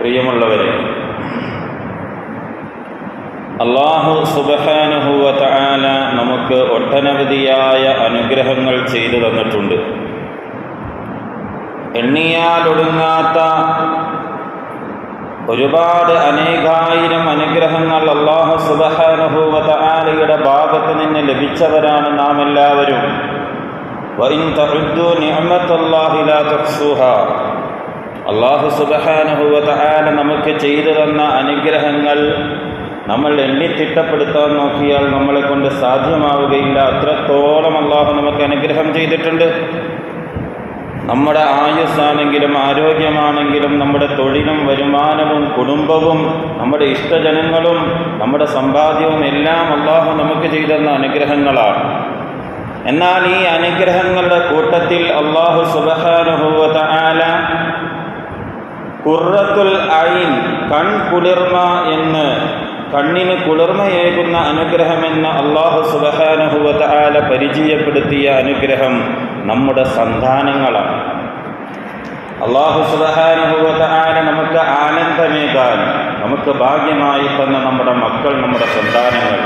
പ്രിയമുള്ളവരെ അള്ളാഹു സുബഹാനുഹുവ നമുക്ക് ഒട്ടനവധിയായ അനുഗ്രഹങ്ങൾ ചെയ്തു തന്നിട്ടുണ്ട്. എണ്ണിയാലൊടുങ്ങാത്ത ഒരുപാട് അനേകായിരം അനുഗ്രഹങ്ങൾ അള്ളാഹു സുബഹാനുഹുവ തആലയുടെ ഭാഗത്ത് നിന്ന് ലഭിച്ചവരാണ് നാം എല്ലാവരും അള്ളാഹു സുബഹാനുഹുവ തആല നമുക്ക് ചെയ്തു തന്ന അനുഗ്രഹങ്ങൾ നമ്മൾ എണ്ണിത്തിട്ടപ്പെടുത്താൻ നോക്കിയാൽ നമ്മളെ കൊണ്ട് സാധ്യമാവുകയില്ല. അത്രത്തോളം അള്ളാഹു നമുക്ക് അനുഗ്രഹം ചെയ്തിട്ടുണ്ട്. നമ്മുടെ ആയുസ്സാണെങ്കിലും ആരോഗ്യമാണെങ്കിലും നമ്മുടെ തൊഴിലും വരുമാനവും കുടുംബവും നമ്മുടെ ഇഷ്ടജനങ്ങളും നമ്മുടെ സമ്പാദ്യവും എല്ലാം അള്ളാഹു നമുക്ക് ചെയ്തെന്ന അനുഗ്രഹങ്ങളാണ്. എന്നാൽ ഈ അനുഗ്രഹങ്ങളുടെ കൂട്ടത്തിൽ അള്ളാഹു സുബഹാനുഭൂവത ആല കുറത്തുൽ ഐൻ കൺ കുളിർമ എന്ന് കണ്ണിന് കുളിർമയേകുന്ന അനുഗ്രഹമെന്ന് അള്ളാഹു സുബഹാനുഭൂവത ആല പരിചയപ്പെടുത്തിയ അനുഗ്രഹം നമ്മുടെ സന്താനങ്ങളാണ്. അള്ളാഹു സുബഹാനുഭൂവത ആല നമുക്ക് ആനന്ദമേകാൻ നമുക്ക് ഭാഗ്യമായി തന്ന നമ്മുടെ മക്കൾ നമ്മുടെ സന്താനങ്ങൾ.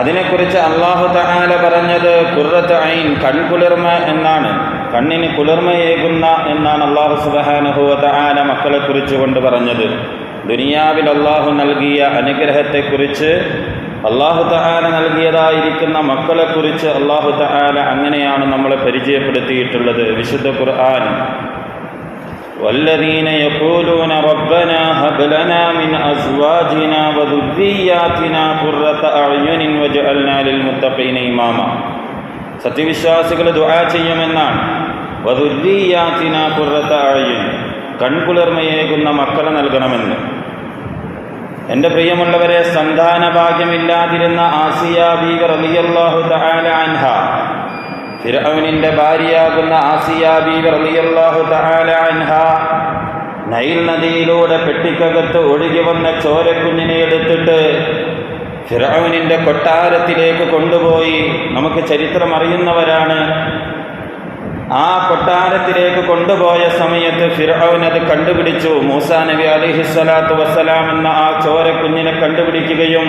അതിനെക്കുറിച്ച് അള്ളാഹു തആല പറഞ്ഞത് കുറത്ത് ഐൻ കൺകുളിർമ എന്നാണ്. കണ്ണിന് കുളിർമയേകുന്ന എന്നാണ് അള്ളാഹു സുബഹാനുഹുവ തആല മക്കളെക്കുറിച്ച് കൊണ്ട് പറഞ്ഞത് ദുനിയാവിൽ അള്ളാഹു നൽകിയ അനുഗ്രഹത്തെക്കുറിച്ച് അള്ളാഹു തആല നൽകിയതായിരിക്കുന്ന മക്കളെക്കുറിച്ച് അള്ളാഹു തആല അങ്ങനെയാണ് നമ്മളെ പരിചയപ്പെടുത്തിയിട്ടുള്ളത് വിശുദ്ധ ഖുർആൻ والذين يقولون ربنا هب لنا من أزواجنا وذرياتنا قرة أعين واجعلنا للمتقين إماما സത്യവിശ്വാസികൾ ദുആ ചെയ്യുമെന്നാണ് കൺകുളിർമയേകുന്ന മക്കളെ നൽകണമെന്ന്. എന്റെ പ്രിയമുള്ളവരെ സന്താന ഭാഗ്യമില്ലാതിരുന്ന ആസിയ ബീവർ അലിയല്ലാഹു തആല അൻഹ ഭാര്യയാകുന്ന ആസിയ ബീവർ അലിയല്ലാഹു അൻഹ നൈൽ നദിയിലൂടെ പെട്ടിക്കകത്ത് ഒഴുകി വന്ന ചോരക്കുഞ്ഞിനെ എടുത്തിട്ട് ഫിർഔനിന്റെ കൊട്ടാരത്തിലേക്ക് കൊണ്ടുപോയി. നമുക്ക് ചരിത്രം അറിയുന്നവരാണ് ആ കൊട്ടാരത്തിലേക്ക് കൊണ്ടുപോയ സമയത്ത് ഫിർഔൻ അത് കണ്ടുപിടിച്ചു. മൂസാ നബി അലിഹിസ്വലാത്തു വസ്സലാം എന്ന ആ ചോര കുഞ്ഞിനെ കണ്ടുപിടിക്കുകയും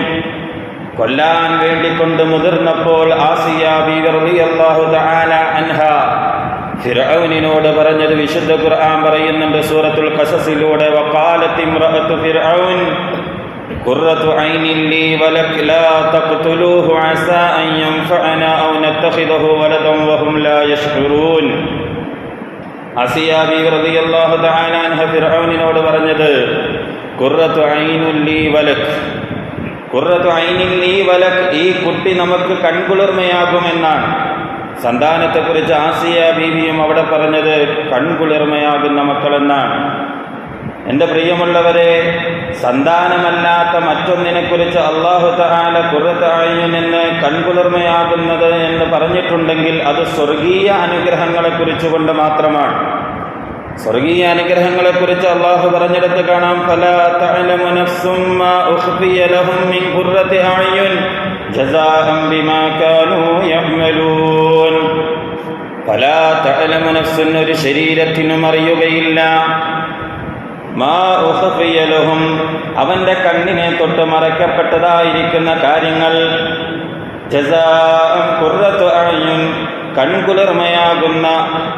കൊല്ലാൻ വേണ്ടിക്കൊണ്ട് മുതിർന്നപ്പോൾ ആസിയ അൻഹ ഫിർഔനിനോട് പറഞ്ഞത് വിശുദ്ധ ഖുർആൻ പറയുന്നുണ്ട് സൂറത്തുൽ വഖാലത്ത് ഇംറഅത്തു ഫിർഔൻ ഖുർറത്തു ഐനിൻ ലീ വലക് ലാ തഖ്തുലൂഹു അസാ അൻ യൻഫഅനാ ഔ നത്തഖിദഹു വലദൻ വഹും ലാ യഷ്ഉറൂൻ ആസിയ ബീവി റളിയല്ലാഹു തആല അൻഹ ഫിർഔനിനോട് പറഞ്ഞത് ഖുർറത്തു ഐനുൽ ലീ വലക്. ഖുർറത്തു ഐനിൽ ലീ വലക് ഈ കുട്ടി നമുക്ക് കൺകുളിർമയാകുമെന്നാണ് സന്താനത്തെക്കുറിച്ച് ആസിയ ബീവിയും അവിടെ പറഞ്ഞത് കൺകുളിർമയാകുന്ന മക്കളെന്നാണ്. എന്റെ പ്രിയമുള്ളവരെ സന്താനമല്ലാത്ത മറ്റൊന്നിനെക്കുറിച്ച് അള്ളാഹു തആല കുറത്തായി നിന്ന് കൺകുളിർമയാകുന്നത് എന്ന് പറഞ്ഞിട്ടുണ്ടെങ്കിൽ അത് സ്വർഗീയ അനുഗ്രഹങ്ങളെക്കുറിച്ച് കൊണ്ട് മാത്രമാണ്. സ്വർഗീയ അനുഗ്രഹങ്ങളെക്കുറിച്ച് അള്ളാഹു പറഞ്ഞെടുത്ത് കാണാം. ഫലാ ഒരു ശരീരത്തിനും അറിയുകയില്ല. മാ അവന്റെ കണ്ണിനെ തൊട്ട് മറയ്ക്കപ്പെട്ടതായിരിക്കുന്ന കാര്യങ്ങൾ. അഅ്യുൻ കൺകുളിർമയാകുന്ന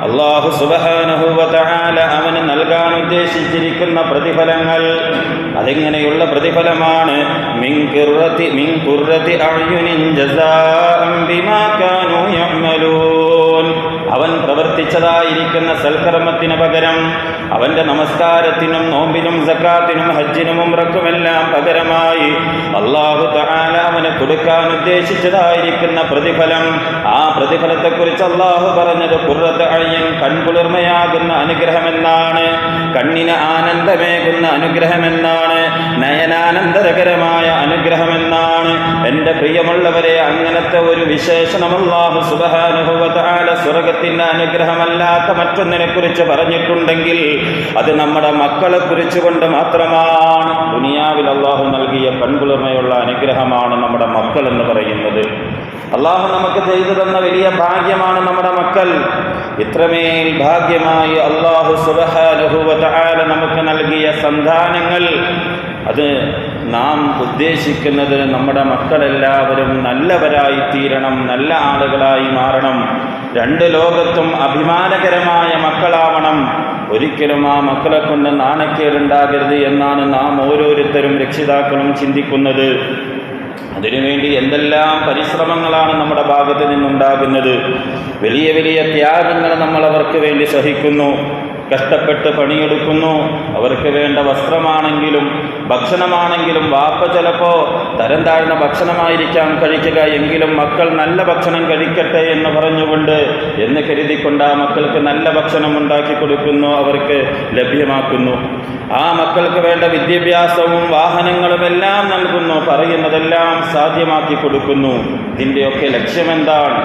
അള്ളാഹു സുബഹാനുഭവത്താല അവന് നൽകാൻ ഉദ്ദേശിച്ചിരിക്കുന്ന പ്രതിഫലങ്ങൾ. അതിങ്ങനെയുള്ള പ്രതിഫലമാണ് മിൻകുറത്തി മിൻകുറത്തി അഴിയുനിഞ്ചസാ ജസാഅം ബിമാ കാനു അവൻ പ്രവർത്തിച്ചതായിരിക്കുന്ന സൽക്കർമ്മത്തിന് പകരം അവന്റെ നമസ്കാരത്തിനും നോമ്പിനും സക്കാത്തിനും ഹജ്ജിനും ഉമ്രക്കുമെല്ലാം പകരമായി അള്ളാഹു തആല അവന് കൊടുക്കാൻ ഉദ്ദേശിച്ചതായിരിക്കുന്ന പ്രതിഫലം. ആ പ്രതിഫലത്തെക്കുറിച്ച് അള്ളാഹു പറഞ്ഞത് കുറത്ത് അഴിയൻ കൺകുളിർമയാകുന്ന അനുഗ്രഹമെന്നാണ് കണ്ണിന് ആനന്ദമേകുന്ന അനുഗ്രഹമെന്നാണ് നയനാനന്ദകരമായ അനുഗ്രഹമെന്നാണ്. എന്റെ പ്രിയമുള്ളവരെ അങ്ങനത്തെ ഒരു വിശേഷണം അള്ളാഹു സുബഹാനുഭവത്താല സ്വർഗത്തിന്റെ അനുഗ്രഹമല്ലാത്ത മറ്റൊന്നിനെ കുറിച്ച് പറഞ്ഞിട്ടുണ്ടെങ്കിൽ അത് നമ്മുടെ മക്കളെ കുറിച്ച് കൊണ്ട് മാത്രമാണ്. ദുനിയാവിൽ അള്ളാഹു നൽകിയ കൺകുളിർമയുള്ള അനുഗ്രഹമാണ് നമ്മുടെ മക്കൾ എന്ന് പറയുന്നത്. അള്ളാഹു നമുക്ക് ചെയ്തു തന്ന വലിയ ഭാഗ്യമാണ് നമ്മുടെ മക്കൾ. ഇത്രമേൽ ഭാഗ്യമായി അള്ളാഹു സുബഹാനുഭവത്താല നമുക്ക് നൽകിയ സന്താനങ്ങൾ. അത് നാം ഉദ്ദേശിക്കുന്നത് നമ്മുടെ മക്കളെല്ലാവരും നല്ലവരായി തീരണം നല്ല ആളുകളായി മാറണം. രണ്ട് ലോകത്തും അഭിമാനകരമായ മക്കളാവണം. ഒരിക്കലും ആ മക്കളെ കൊണ്ട് നാണക്കേടുണ്ടാകരുത് എന്നാണ് നാം ഓരോരുത്തരും രക്ഷിതാക്കളും ചിന്തിക്കുന്നത്. അതിനുവേണ്ടി എന്തെല്ലാം പരിശ്രമങ്ങളാണ് നമ്മുടെ ഭാഗത്ത് നിന്നുണ്ടാകുന്നത്. വലിയ വലിയ ത്യാഗങ്ങൾ നമ്മൾ അവർക്ക് വേണ്ടി സഹിക്കുന്നു. കഷ്ടപ്പെട്ട് പണിയെടുക്കുന്നു. അവർക്ക് വേണ്ട വസ്ത്രമാണെങ്കിലും ഭക്ഷണമാണെങ്കിലും വാപ്പ ചിലപ്പോൾ തരം താഴ്ന്ന ഭക്ഷണമായിരിക്കാം കഴിക്കുക എങ്കിലും മക്കൾ നല്ല ഭക്ഷണം കഴിക്കട്ടെ എന്ന് പറഞ്ഞുകൊണ്ട് എന്ന് കരുതിക്കൊണ്ട് ആ മക്കൾക്ക് നല്ല ഭക്ഷണം ഉണ്ടാക്കി കൊടുക്കുന്നു അവർക്ക് ലഭ്യമാക്കുന്നു. ആ മക്കൾക്ക് വേണ്ട വിദ്യാഭ്യാസവും വാഹനങ്ങളും എല്ലാം നൽകുന്നു പറയുന്നതെല്ലാം സാധ്യമാക്കി കൊടുക്കുന്നു. ഇതിന്റെയൊക്കെ ലക്ഷ്യമെന്താണ്?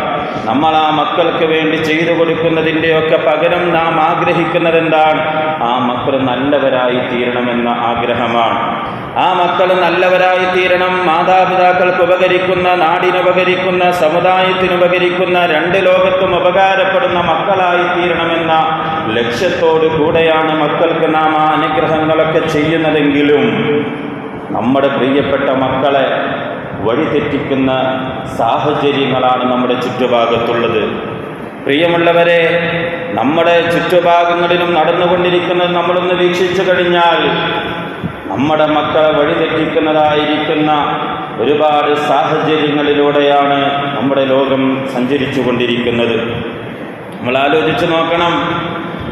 നമ്മൾ ആ മക്കൾക്ക് വേണ്ടി ചെയ്തു കൊടുക്കുന്നതിന്റെയൊക്കെ പകരം നാം ആഗ്രഹിക്കുന്നതെന്താണ്? ആ മക്കൾ നല്ലവരായി തീരണമെന്ന ആഗ്രഹമാണ്. ആ മക്കൾ നല്ലവരായി തീരണം മാതാപിതാക്കൾക്ക് ഉപകരിക്കുന്ന നാടിനുപകരിക്കുന്ന സമുദായത്തിനുപകരിക്കുന്ന രണ്ട് ലോകത്തും ഉപകാരപ്പെടുന്ന മക്കളായി തീരണമെന്ന ലക്ഷ്യത്തോടു കൂടെയാണ് മക്കൾക്ക് നാം ആ അനുഗ്രഹങ്ങളൊക്കെ ചെയ്യുന്നതെങ്കിലും നമ്മുടെ പ്രിയപ്പെട്ട മക്കളെ വഴിതെറ്റിക്കുന്ന സാഹചര്യങ്ങളാണ് നമ്മുടെ ചുറ്റുഭാഗത്തുള്ളത്. പ്രിയമുള്ളവരെ നമ്മുടെ ചുറ്റുഭാഗങ്ങളിലും നടന്നുകൊണ്ടിരിക്കുന്നത് നമ്മളൊന്ന് വീക്ഷിച്ചു കഴിഞ്ഞാൽ നമ്മുടെ മക്കളെ വഴിതെറ്റിക്കുന്നതായിരിക്കുന്ന ഒരുപാട് സാഹചര്യങ്ങളിലൂടെയാണ് നമ്മുടെ ലോകം സഞ്ചരിച്ചു കൊണ്ടിരിക്കുന്നത് നമ്മൾ ആലോചിച്ച് നോക്കണം.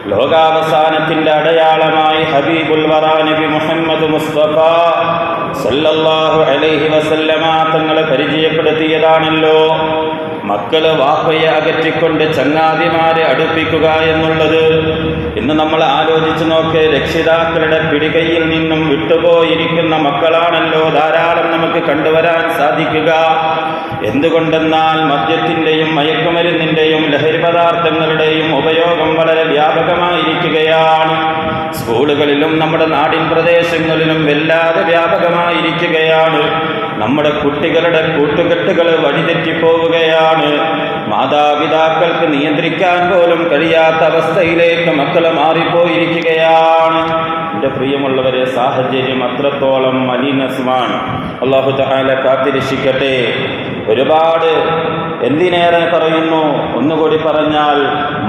ലോകാവസാനത്തിന്റെ അടയാളമായി ഹബീബുൽ നബി മുഹമ്മദ് മുസ്തഫ സല്ലല്ലാഹു അലൈഹി വസല്ലമ തങ്ങളെ പരിചയപ്പെടുത്തിയതാണല്ലോ. മക്കൾ വാപ്പയെ അകറ്റിക്കൊണ്ട് ചങ്ങാതിമാരെ അടുപ്പിക്കുക എന്നുള്ളത് ഇന്ന് നമ്മൾ ആലോചിച്ച് നോക്ക് രക്ഷിതാക്കളുടെ പിടികയിൽ നിന്നും വിട്ടുപോയിരിക്കുന്ന മക്കളാണല്ലോ ധാരാളം നമുക്ക് കണ്ടുവരാൻ സാധിക്കുക. എന്തുകൊണ്ടെന്നാൽ മദ്യത്തിന്റെയും മയക്കുമരുന്നിന്റെയും ലഹരി പദാർത്ഥങ്ങളുടെയും ഉപയോഗം വളരെ വ്യാപകമായിരിക്കുകയാണ്. സ്കൂളുകളിലും നമ്മുടെ നാടിൻ പ്രദേശങ്ങളിലും വല്ലാതെ വ്യാപകമായിരിക്കുകയാണ്. നമ്മുടെ കുട്ടികളുടെ കൂട്ടുകെട്ടുകൾ വഴിതെറ്റിപ്പോവുകയാണ്. മാതാപിതാക്കൾക്ക് നിയന്ത്രിക്കാൻ പോലും കഴിയാത്ത അവസ്ഥയിലേക്ക് മക്കൾ മാറിപ്പോയിരിക്കുകയാണ്. എന്റെ പ്രിയമുള്ളവരെ സാഹചര്യം അത്രത്തോളം മലിനസുമാണ് അള്ളാഹു തഹാല കാത്തിരക്ഷിക്കട്ടെ. ഒരുപാട് എന്തിനേറെ പറയുന്നു? ഒന്നുകൂടി പറഞ്ഞാൽ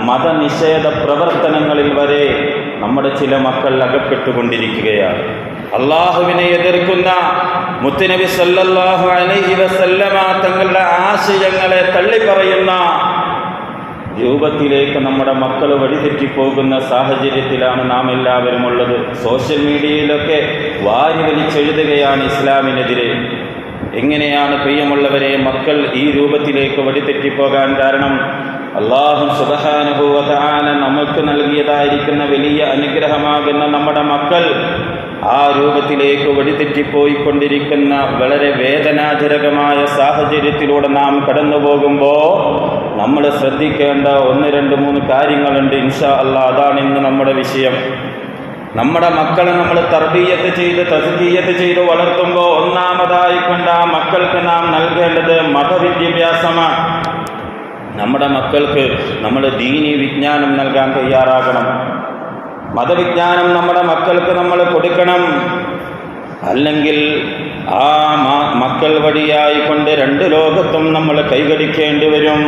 മതനിഷേധ പ്രവർത്തനങ്ങളിൽ വരെ നമ്മുടെ ചില മക്കൾ അകപ്പെട്ടുകൊണ്ടിരിക്കുകയാണ്. അള്ളാഹുവിനെ എതിർക്കുന്ന മുത്തുനബി സല്ലല്ലാഹു അലൈഹി വസല്ലമ തങ്ങളുടെ ആശയങ്ങളെ തള്ളിപ്പറയുന്ന രൂപത്തിലേക്ക് നമ്മുടെ മക്കൾ വഴിതെറ്റിപ്പോകുന്ന സാഹചര്യത്തിലാണ് നാം എല്ലാവരും ഉള്ളത്. സോഷ്യൽ മീഡിയയിലൊക്കെ വാരി വലിച്ചെഴുതുകയാണ് ഇസ്ലാമിനെതിരെ. എങ്ങനെയാണ് പ്രിയമുള്ളവരെ മക്കൾ ഈ രൂപത്തിലേക്ക് വഴിതെറ്റിപ്പോകാൻ കാരണം? അള്ളാഹു സുബഹാനുഭവത്താന നമുക്ക് നൽകിയതായിരിക്കുന്ന വലിയ അനുഗ്രഹമാകുന്ന നമ്മുടെ മക്കൾ ആ രൂപത്തിലേക്ക് വഴിതെറ്റിപ്പോയിക്കൊണ്ടിരിക്കുന്ന വളരെ വേദനാജനകമായ സാഹചര്യത്തിലൂടെ നാം കടന്നു പോകുമ്പോൾ നമ്മൾ ശ്രദ്ധിക്കേണ്ട ഒന്ന് രണ്ട് മൂന്ന് കാര്യങ്ങളുണ്ട് ഇൻഷാ അല്ല അതാണ് ഇന്ന് നമ്മുടെ വിഷയം. നമ്മുടെ മക്കളെ നമ്മൾ തർബീയത്ത് ചെയ്ത് തസ്കീയത്ത് ചെയ്ത് വളർത്തുമ്പോൾ ഒന്നാമതായി കൊണ്ട് ആ മക്കൾക്ക് നാം നൽകേണ്ടത് മതവിദ്യാഭ്യാസമാണ്. നമ്മുടെ മക്കൾക്ക് നമ്മൾ ദീനി വിജ്ഞാനം നൽകാൻ തയ്യാറാകണം. മതവിജ്ഞാനം നമ്മുടെ മക്കൾക്ക് നമ്മൾ കൊടുക്കണം അല്ലെങ്കിൽ ആ മ- മക്കൾ വഴിയായി കൊണ്ട് രണ്ട് ലോകത്തും നമ്മൾ കൈകടിക്കേണ്ടി വരും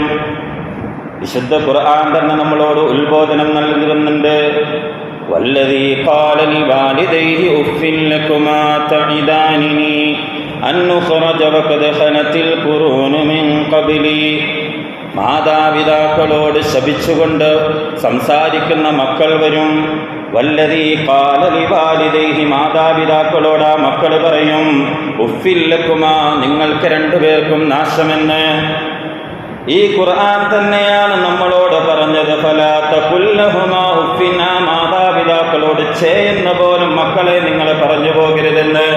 വിശുദ്ധ ഖുർആൻ തന്നെ നമ്മളോട് ഉത്ബോധനം നൽകുന്നുണ്ട് والذي قال لوالديه أف لكما تعدانني أن نخرج وقد خلت القرون من قبلي മാതാപിതാക്കളോട് ശപിച്ചുകൊണ്ട് സംസാരിക്കുന്ന മക്കൾ വരും വല്ലതീ കാലലിവാലിദേഹി മാതാപിതാക്കളോട് മക്കൾ പറയും ഉഫില്ലക്കുമാ നിങ്ങൾക്ക് രണ്ടുപേർക്കും നാശമെന്ന്. ഈ ഖുർആൻ തന്നെയാണ് നമ്മളോട് പറഞ്ഞത്. ഫലാത്ത ചേ എന്ന മാതാപിതാക്കളോട് പോലും മക്കളെ നിങ്ങൾ പറഞ്ഞു പോകരുതെന്ന്.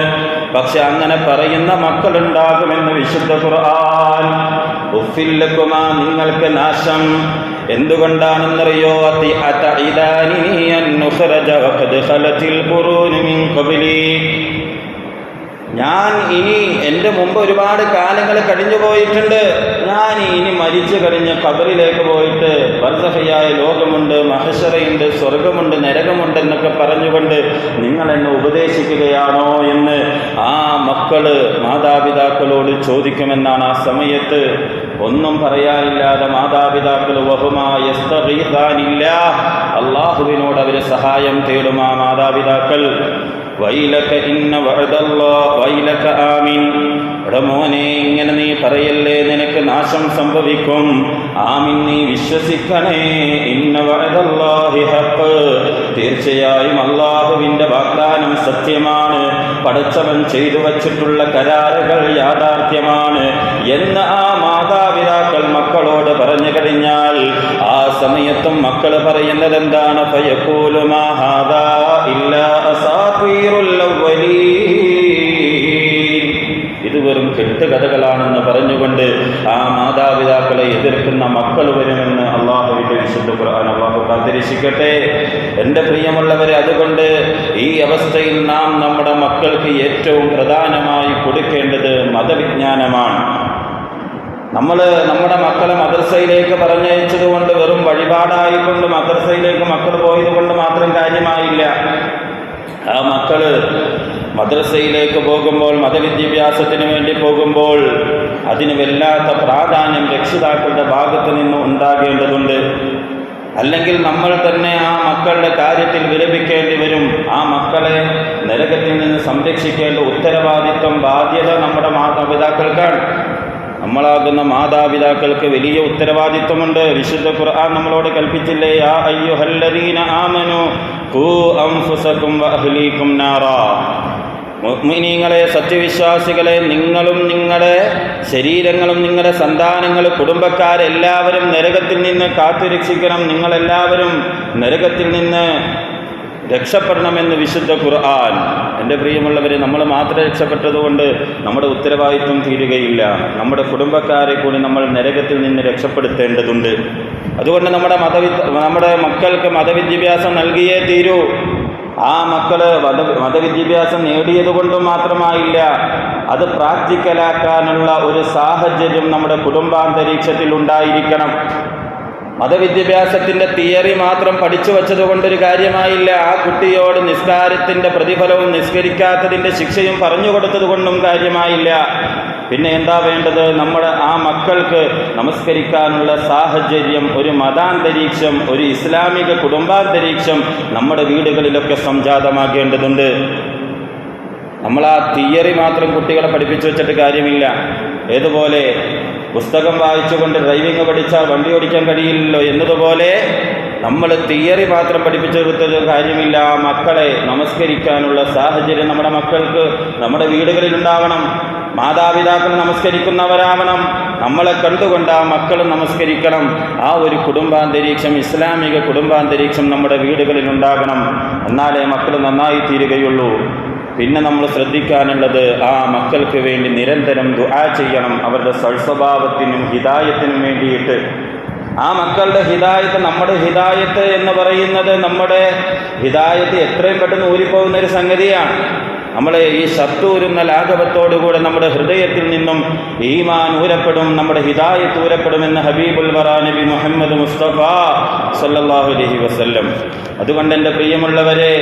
പക്ഷെ അങ്ങനെ പറയുന്ന മക്കളുണ്ടാകുമെന്ന് വിശുദ്ധ ഖുർആൻ. ഉഫില്ലക്കുമാ നിങ്ങൾക്ക് നാശം. എന്തുകൊണ്ടാണെന്നറിയോ? അതി ഞാൻ ഇനി എന്റെ മുമ്പ് ഒരുപാട് കാലങ്ങൾ കഴിഞ്ഞു പോയിട്ടുണ്ട്. ഞാൻ ഇനി മരിച്ചു കഴിഞ്ഞ് കബറിലേക്ക് പോയിട്ട് വർദ്ധഹയായ ലോകമുണ്ട് മഹശറയുണ്ട് സ്വർഗമുണ്ട് നരകമുണ്ട് എന്നൊക്കെ പറഞ്ഞുകൊണ്ട് നിങ്ങൾ എന്നെ ഉപദേശിക്കുകയാണോ എന്ന് ആ മക്കൾ മാതാപിതാക്കളോട് ചോദിക്കുമെന്നാണ് ആ സമയത്ത്. ഒന്നും പറയാനില്ലാതെ മാതാപിതാക്കൾ വഹുമായില്ല അള്ളാഹുവിനോട് അവർ സഹായം തേടുമാ മാതാപിതാക്കൾ. വൈലക ഇന്ന വറുതല്ലോ വൈലക ആമിൻ. ഉടമോനെ മോനെ ഇങ്ങനെ നീ പറയല്ലേ നിനക്ക് നാശം സംഭവിക്കും. ആമിൻ നീ വിശ്വസിക്കണേ. ഇന്ന വഅദല്ലാഹി ഹഖ്. തീർച്ചയായും അള്ളാഹുവിന്റെ വാഗ്ദാനം സത്യമാണ്. പടച്ചവൻ ചെയ്തു വച്ചിട്ടുള്ള കരാറുകൾ യാഥാർത്ഥ്യമാണ് എന്ന് ആ മാതാപിതാക്കൾ മക്കളോട് പറഞ്ഞു കഴിഞ്ഞാൽ ആ സമയത്തും മക്കൾ പറയുന്നത് എന്താണ് പയക്കൂലുമാഹാദാ ഇല്ലാ. ആ മാതാപിതാക്കളെ എതിർക്കുന്ന മക്കൾ വരുമെന്ന് അള്ളാഹുവിന്റെ വിശുദ്ധ ഖുർആൻ അള്ളാഹു കാത്തിരക്ഷിക്കട്ടെ. എന്റെ പ്രിയമുള്ളവരെ അതുകൊണ്ട് ഈ അവസ്ഥയിൽ നാം നമ്മുടെ മക്കൾക്ക് ഏറ്റവും പ്രധാനമായി കൊടുക്കേണ്ടത് മതവിജ്ഞാനമാണ്. നമ്മൾ നമ്മുടെ മക്കളെ മദ്രസയിലേക്ക് പറഞ്ഞയച്ചത് കൊണ്ട് വെറും വഴിപാടായിക്കൊണ്ട് മദ്രസയിലേക്ക് മക്കൾ പോയത് കൊണ്ട് മാത്രം കാര്യമായില്ല. ആ മക്കൾ മദ്രസയിലേക്ക് പോകുമ്പോൾ മതവിദ്യാഭ്യാസത്തിന് വേണ്ടി പോകുമ്പോൾ അതിന് വല്ലാത്ത പ്രാധാന്യം രക്ഷിതാക്കളുടെ ഭാഗത്ത് നിന്ന് ഉണ്ടാകേണ്ടതുണ്ട്. അല്ലെങ്കിൽ നമ്മൾ തന്നെ ആ മക്കളുടെ കാര്യത്തിൽ വിലപിക്കേണ്ടി വരും. ആ മക്കളെ നരകത്തിൽ നിന്ന് സംരക്ഷിക്കേണ്ട ഉത്തരവാദിത്വം ബാധ്യത നമ്മുടെ മാതാപിതാക്കൾക്കാണ്. നമ്മളാകുന്ന മാതാപിതാക്കൾക്ക് വലിയ ഉത്തരവാദിത്വമുണ്ട്. വിശുദ്ധ ഖുർആൻ നമ്മളോട് കൽപ്പിച്ചില്ലേ ആ അയ്യുഹല്ലദീന ആമനു ഖൂ അംഫുസകും വഅഹ്ലീകും നാറാ. മുഅ്മിനീങ്ങളെ സത്യവിശ്വാസികളെ നിങ്ങളും നിങ്ങളുടെ ശരീരങ്ങളും നിങ്ങളുടെ സന്താനങ്ങൾ കുടുംബക്കാരെല്ലാവരും നരകത്തിൽ നിന്ന് കാത്തുരക്ഷിക്കണം. നിങ്ങളെല്ലാവരും നരകത്തിൽ നിന്ന് രക്ഷപ്പെടണമെന്ന് വിശുദ്ധ ഖുർആൻ. എന്റെ പ്രിയമുള്ളവർ നമ്മൾ മാത്രം രക്ഷപ്പെട്ടതുകൊണ്ട് നമ്മുടെ ഉത്തരവാദിത്വം തീരുകയില്ല. നമ്മുടെ കുടുംബക്കാരെ കൂടി നമ്മൾ നരകത്തിൽ നിന്ന് രക്ഷപ്പെടുത്തേണ്ടതുണ്ട്. അതുകൊണ്ട് നമ്മുടെ മതവി നമ്മുടെ മക്കൾക്ക് മതവിദ്യാഭ്യാസം നൽകിയേ തീരൂ. ആ മക്കൾ മത മതവിദ്യാഭ്യാസം നേടിയത് കൊണ്ടും മാത്രമായില്ല. അത് പ്രാക്ടിക്കലാക്കാനുള്ള ഒരു സാഹചര്യം നമ്മുടെ കുടുംബാന്തരീക്ഷത്തിൽ ഉണ്ടായിരിക്കണം. മതവിദ്യാഭ്യാസത്തിന്റെ തിയറി മാത്രം പഠിച്ചു വച്ചത് കൊണ്ടൊരു കാര്യമായില്ല. ആ കുട്ടിയോട് നിസ്കാരത്തിന്റെ പ്രതിഫലവും നിസ്കരിക്കാത്തതിന്റെ ശിക്ഷയും പറഞ്ഞു കൊടുത്തത് കൊണ്ടും കാര്യമായില്ല. പിന്നെ എന്താ വേണ്ടത്? നമ്മുടെ ആ മക്കൾക്ക് നമസ്കരിക്കാനുള്ള സാഹചര്യം ഒരു മതാന്തരീക്ഷം ഒരു ഇസ്ലാമിക കുടുംബാന്തരീക്ഷം നമ്മുടെ വീടുകളിലൊക്കെ സംജാതമാക്കേണ്ടതുണ്ട് നമ്മൾ ആ തിയറി മാത്രം കുട്ടികളെ പഠിപ്പിച്ചു വെച്ചിട്ട് കാര്യമില്ല. ഏതുപോലെ പുസ്തകം വായിച്ചുകൊണ്ട് ഡ്രൈവിംഗ് പഠിച്ചാൽ വണ്ടി ഓടിക്കാൻ കഴിയില്ലല്ലോ എന്നതുപോലെ നമ്മൾ തിയറി മാത്രം പഠിപ്പിച്ചു കൊടുത്തത് കാര്യമില്ല. മക്കളെ നമസ്കരിക്കാനുള്ള സാഹചര്യം നമ്മുടെ മക്കൾക്ക് നമ്മുടെ വീടുകളിൽ ഉണ്ടാവണം മാതാപിതാക്കൾ നമസ്കരിക്കുന്നവരാവണം. നമ്മളെ കണ്ടുകൊണ്ട് ആ മക്കൾ നമസ്കരിക്കണം. ആ ഒരു കുടുംബാന്തരീക്ഷം ഇസ്ലാമിക കുടുംബാന്തരീക്ഷം നമ്മുടെ വീടുകളിൽ ഉണ്ടാകണം. എന്നാലേ മക്കൾ നന്നായി തീരുകയുള്ളൂ. പിന്നെ നമ്മൾ ശ്രദ്ധിക്കാനുള്ളത് ആ മക്കൾക്ക് വേണ്ടി നിരന്തരം ദുആ ചെയ്യണം. അവരുടെ സൽസ്വഭാവത്തിനും ഹിതായത്തിനും വേണ്ടിയിട്ട്. ആ മക്കളുടെ ഹിതായത്ത് നമ്മുടെ ഹിതായത്ത് എന്ന് പറയുന്നത് നമ്മുടെ ഹിതായത്ത് എത്രയും പെട്ടെന്ന് ഊരിപ്പോകുന്ന ഒരു സംഗതിയാണ്. നമ്മളെ ഈ സത്തൂരുന്ന ലാഘവത്തോടുകൂടെ നമ്മുടെ ഹൃദയത്തിൽ നിന്നും ഈമാൻ ഊരപ്പെടും നമ്മുടെ ഹിദായത്ത് ഊരപ്പെടുമെന്ന് ഹബീബുൽ വറ നബി മുഹമ്മദ് മുസ്തഫ സല്ലാഹു അലഹി വസ്ല്ലം. അതുകൊണ്ട് എന്റെ പ്രിയമുള്ളവരെ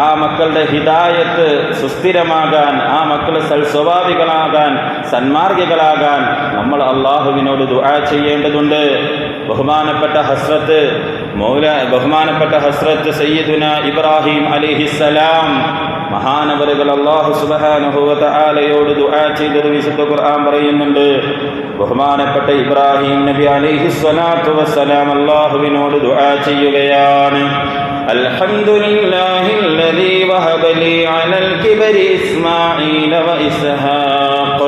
ആ മക്കളുടെ ഹിദായത്ത് സുസ്ഥിരമാകാൻ ആ മക്കൾ സൽസ്വഭാവികളാകാൻ സന്മാർഗികളാകാൻ നമ്മൾ അള്ളാഹുവിനോട് ദുആ ചെയ്യേണ്ടതുണ്ട്. ബഹുമാനപ്പെട്ട ഹസ്രത്ത് മൗല ബഹുമാനപ്പെട്ട ഹസ്രത്ത് സയ്യിദുന ഇബ്രാഹിം അലിഹിസലാം മഹാനവറുകൾ അള്ളാഹു സുബാനുഭവത്ത ആലയോട് ദുആ ചെയ്തത് വിശുദ്ധ ഖുർആൻ പറയുന്നുണ്ട് ബഹുമാനപ്പെട്ട ഇബ്രാഹിം നബി അലൈഹി സ്വലാത്തു വസ്സലാം അള്ളാഹുവിനോട് ദുആ ചെയ്യുകയാണ് الحمد لله الذي وهب لي على الكبر إسماعيل وإسحاق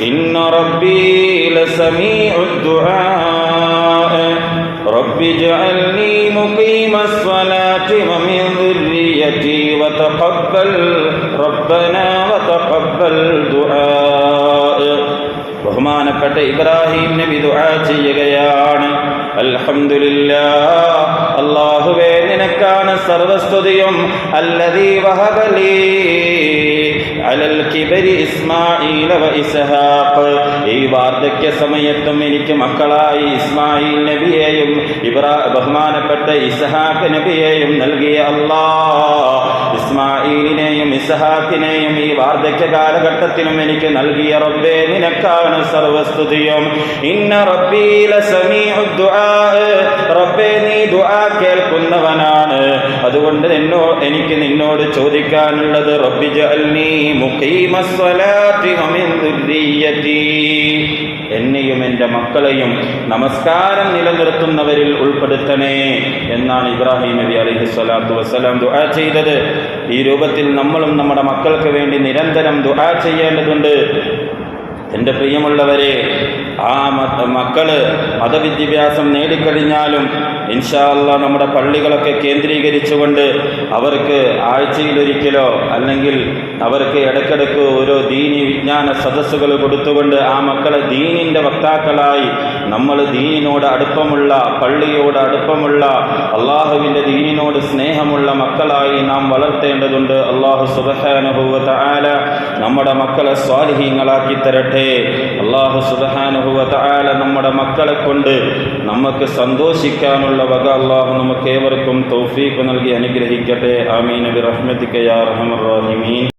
إن ربي لسميع الدعاء رب اجعلني مقيم الصلاة ومن ذريتي وتقبل ربنا وتقبل دعاء ബഹുമാനപ്പെട്ട ഇബ്രാഹിം നബി ദുആ ചെയ്യുകയാണ് അൽഹംദുലില്ലാ അല്ലാഹുവേ നിനക്കാണ് സർവസ്തുതിയും അല്ലദീ വഹബലി അലൽ കിബരി ഇസ്മായിൽ വ ഈ വാർദ്ധക്യ സമയത്തും എനിക്ക് മക്കളായി ഇസ്മായിൽ നബിയെയും ഇബ്രാ ബഹുമാനപ്പെട്ട ഇസഹാഖ് നബിയെയും നൽകിയ അല്ലാ ഇസ്മായിലിനെയും ഇസ്ഹാഖിനെയും ഈ വാർദ്ധക്യ കാലഘട്ടത്തിലും എനിക്ക് നൽകിയ റബ്ബേ നിനക്കാണ് സർവസ്തുതിയും. ഇന്ന റബ്ബീല റബ്ബേ നീ ദുആ കേൾക്കുന്നവനാണ്. അതുകൊണ്ട് നിന്നോ എനിക്ക് നിന്നോട് ചോദിക്കാനുള്ളത് റബ്ബി ജഅൽനി മുഖീമസ്സലാത്തി വമിൻ ദുർരിയ്യതി എന്നെയും എന്റെ മക്കളെയും നമസ്കാരം നിലനിർത്തുന്നവരിൽ ഉൾപ്പെടുത്തണേ എന്നാണ് ഇബ്രാഹിം നബി അലൈഹി സ്വലാത്തു വസ്സലാം ദുആ ചെയ്തത്. ഈ രൂപത്തിൽ നമ്മളും നമ്മുടെ മക്കൾക്ക് വേണ്ടി നിരന്തരം ദുആ ചെയ്യേണ്ടതുണ്ട്. എന്റെ പ്രിയമുള്ളവരെ ആ മ- മക്കൾ മതവിദ്യാഭ്യാസം നേടിക്കഴിഞ്ഞാലും ഇൻഷാല്ല നമ്മുടെ പള്ളികളൊക്കെ കേന്ദ്രീകരിച്ചുകൊണ്ട് അവർക്ക് ആഴ്ചയിലൊരിക്കലോ അല്ലെങ്കിൽ അവർക്ക് ഇടയ്ക്കിടയ്ക്ക് ഓരോ ദീനി വിജ്ഞാന സദസ്സുകൾ കൊടുത്തുകൊണ്ട് ആ മക്കളെ ദീനിന്റെ വക്താക്കളായി നമ്മൾ ദീനിനോട് അടുപ്പമുള്ള പള്ളിയോട് അടുപ്പമുള്ള അള്ളാഹുവിന്റെ ദീനിനോട് സ്നേഹമുള്ള മക്കളായി നാം വളർത്തേണ്ടതുണ്ട്. അള്ളാഹു സുബഹാനുഭവത്ത് ആല നമ്മുടെ മക്കളെ സ്വാലിഹീങ്ങളാക്കി തരട്ടെ. അള്ളാഹു സുബഹാനുഭവത്ത് ആല നമ്മുടെ മക്കളെ കൊണ്ട് നമുക്ക് സന്തോഷിക്കാനുള്ള വക അള്ളാഹു നമുക്ക് ഏവർക്കും തൗഫീഖ് നൽകി അനുഗ്രഹിക്കട്ടെ. ആമീൻ. ബി റഹ്മത്തിക യാ റഹ്മർ റഹീമീൻ.